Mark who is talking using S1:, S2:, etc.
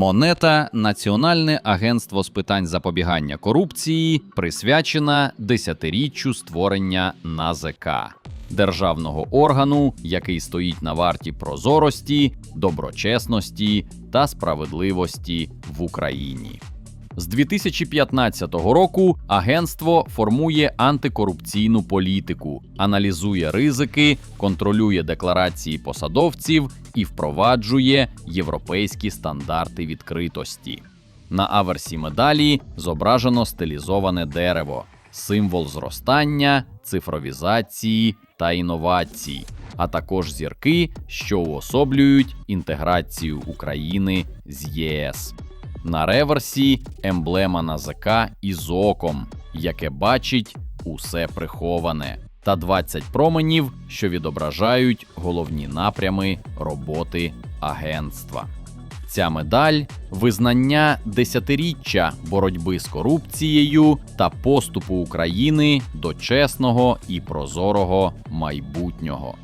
S1: Монета Національне агентство з питань запобігання корупції присвячена десятиріччю створення НАЗК державного органу, який стоїть на варті прозорості, доброчесності та справедливості в Україні. З 2015 року агентство формує антикорупційну політику, аналізує ризики, контролює декларації посадовців і впроваджує європейські стандарти відкритості. На аверсі медалі зображено стилізоване дерево, символ зростання, цифровізації та інновацій, а також зірки, що уособлюють інтеграцію України з ЄС. На реверсі емблема НАЗК із оком, яке бачить усе приховане, та 20 променів, що відображають головні напрями роботи агентства. Ця медаль визнання десятиріччя боротьби з корупцією та поступу України до чесного і прозорого майбутнього.